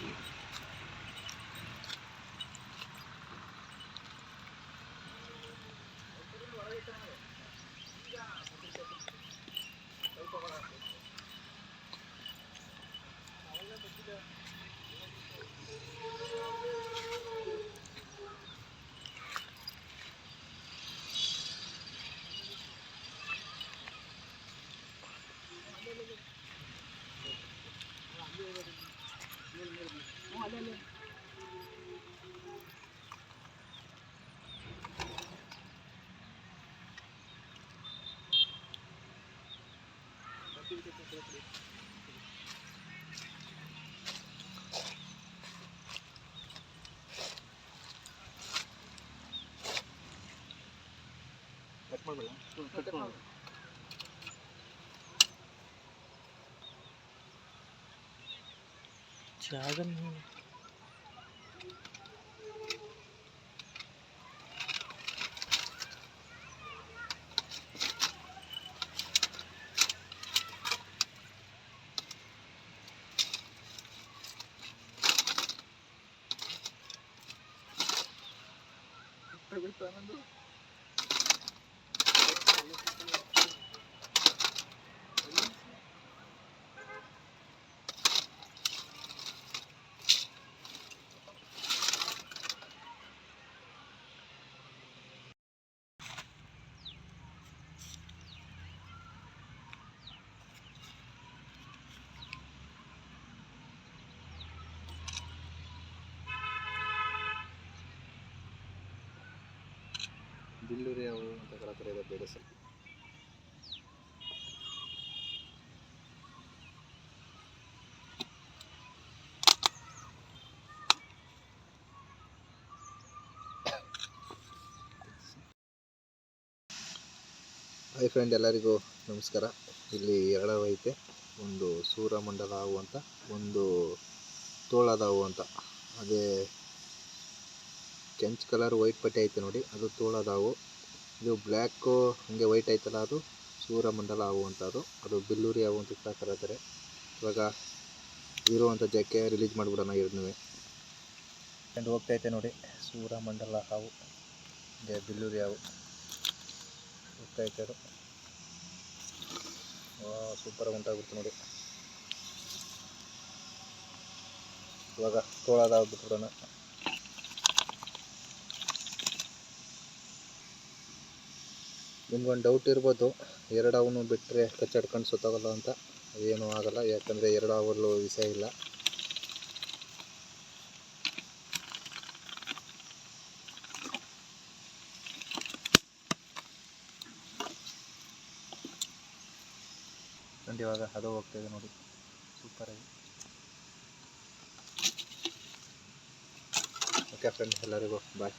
you. Cut ಮಾಡಬೇಡ cut ಮಾಡು. ಜಾಗ ಬಿಟ್ಟು ಆನಂದು ಬಿಲ್ಲೂರಿ ಅವು ಅಂತ ಇದು ಬೇಡ ಸ್ವಲ್ಪ ಹಾಯ್ ಫ್ರೆಂಡ್ ಎಲ್ಲರಿಗೂ ನಮಸ್ಕಾರ. ಇಲ್ಲಿ ಎರಡವೈತೆ ಒಂದು ಸೂರಮಂಡಲ ಹಾವು ಅಂತ, ಒಂದು ತೋಳದ ಹಾವು ಅಂತ. ಅದೇ ಕೆಂಚ್ ಕಲರ್ ವೈಟ್ ಪಟ್ಟಿ ಐತೆ ನೋಡಿ, ಅದು ತೋಳದಾವು. ಇದು ಬ್ಲ್ಯಾಕು, ಹಂಗೆ ವೈಟ್ ಐತಲ್ಲ ಅದು, ಸೂರ್ಯಮಂಡಲ ಹಾವು ಅಂತ ಅದು ಅದು ಬಿಲ್ಲೂರಿ ಹಾವು ಅಂತ ಕೂಡ ಕರೀತಾರೆ ಇವಾಗ ಇರುವಂಥ ಜಕ್ಕೆ ರಿಲೀಸ್ ಮಾಡಿಬಿಡೋಣ ಎರಡನ್ನೂ ಆ್ಯಂಡ್ ಹೋಗ್ತೈತೆ ನೋಡಿ, ಸೂರ್ಯಮಂಡಲ ಹಾವು ಇದೆ ಬಿಲ್ಲೂರಿ ಹಾವು. ಹೋಗ್ತೈತೆ ಅದು. ಸೂಪರಾಗಿ ಉಂಟಾಗುತ್ತೆ ನೋಡಿ. ಇವಾಗ ತೋಳದ ಹಾವು ಬಿಟ್ಬಿಡೋಣ ನಿಮ್ಗೊಂದು ಡೌಟ್ ಇರ್ಬೋದು, ಎರಡು ಅವನು ಬಿಟ್ಟರೆ ಕಚ್ಚಾಡ್ಕೊಂಡು ಸುತ್ತಾಗಲ್ಲ ಅಂತ. ಏನೂ ಆಗಲ್ಲ, ಯಾಕಂದರೆ ಎರಡು ಹಾವಲ್ಲೂ ವಿಷಯ ಇಲ್ಲ. ಅಂಡ್ ಇವಾಗ ಅದು ಹೋಗ್ತಾಯಿದೆ ನೋಡಿ. ಸೂಪರಾಗಿ ಓಕೆ ಫ್ರೆಂಡ್ ಎಲ್ಲರಿಗೂ ಬಾಯ್